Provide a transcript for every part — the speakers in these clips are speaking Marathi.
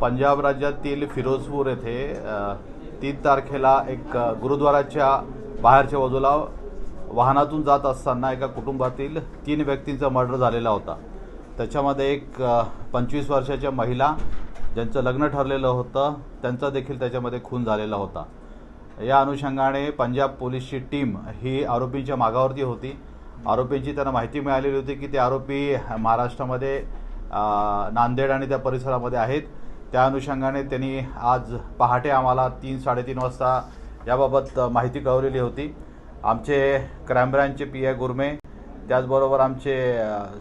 पंजाब राज्यातील फिरोजपूर येथे तीन तारखेला एक गुरुद्वाराच्या बाहेरच्या बाजूला वाहनातून जात असताना एका कुटुंबातील तीन व्यक्तींचा मर्डर झालेला होता. त्याच्यामध्ये एक पंचवीस वर्षाच्या महिला ज्यांचं लग्न ठरलेलं होतं त्यांचा देखील त्याच्यामध्ये खून झालेला होता. या अनुषंगाने पंजाब पोलीसची टीम ही आरोपींच्या मागावरती होती. आरोपींची त्यांना माहिती मिळालेली होती की ते आरोपी महाराष्ट्रामध्ये नांदेड आणि त्या परिसरामध्ये आहेत. त्या अनुषंगाने त्यांनी आज पहाटे आम्हाला तीन साडेतीन वाजता याबाबत माहिती कळवलेली होती. आमचे क्राईम ब्रँचचे पी आय गुरमे त्याचबरोबर आमचे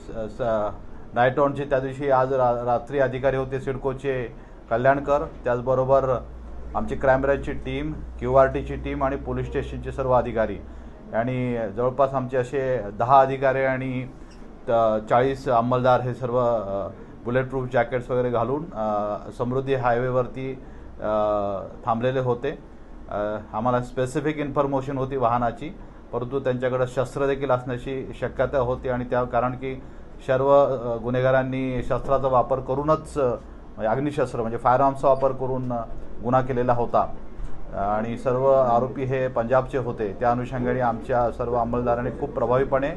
स- स- त्या दिवशी आज रा रात्री अधिकारी होते सिडकोचे कल्याणकर. त्याचबरोबर आमची क्राईम ब्रँचची टीम क्यू आर टीची टीम आणि पोलीस स्टेशनचे सर्व अधिकारी. आणि जवळपास आमचे असे दहा अधिकारी आणि त- चाळीस अंमलदार हे सर्व बुलेट प्रूफ जॅकेट्स वगैरे घालून समृद्धी हायवेवरती थांबलेले होते. आम्हाला स्पेसिफिक इन्फॉर्मेशन होती वाहनाची परंतु त्यांच्याकडे शस्त्र देखील असण्याची शक्यता होती आणि त्या कारण की सर्व गुन्हेगारांनी शस्त्राचा वापर करूनच म्हणजे अग्निशस्त्र म्हणजे फायर आर्म्सचा वापर करून गुन्हा केलेला होता. आणि सर्व आरोपी हे पंजाबचे होते. त्या अनुषंगाने आमच्या सर्व अंमलदारांनी खूप प्रभावीपणे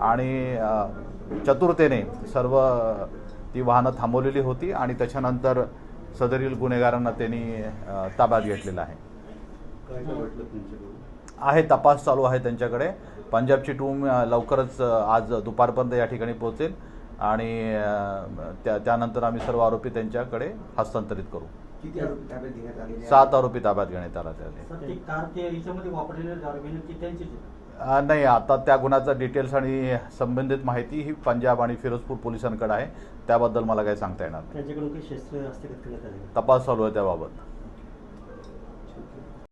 आणि चतुरतेने सर्व ती वाहनं थांबवलेली होती आणि त्याच्यानंतर सदरील गुन्हेगारांना त्यांनी ताब्यात घेतलेलं आहे. आहे तपास चालू आहे त्यांच्याकडे. पंजाबची टीम लवकरच आज दुपारपर्यंत या ठिकाणी पोहोचेल आणि त्या त्यानंतर आम्ही सर्व आरोपी त्यांच्याकडे हस्तांतरित करू. किती आरोपी ताब्यात घेण्यात आलेले आहेत? सात आरोपी ताब्यात घेण्यात आला त्याने नाही आता त्या गुन्ह्याचा डिटेल्स आणि संबंधित माहिती ही पंजाब आणि फिरोजपूर पोलिसांकडे आहे. त्याबद्दल मला काही सांगता येणार नाही. तपास चालू आहे त्याबाबत.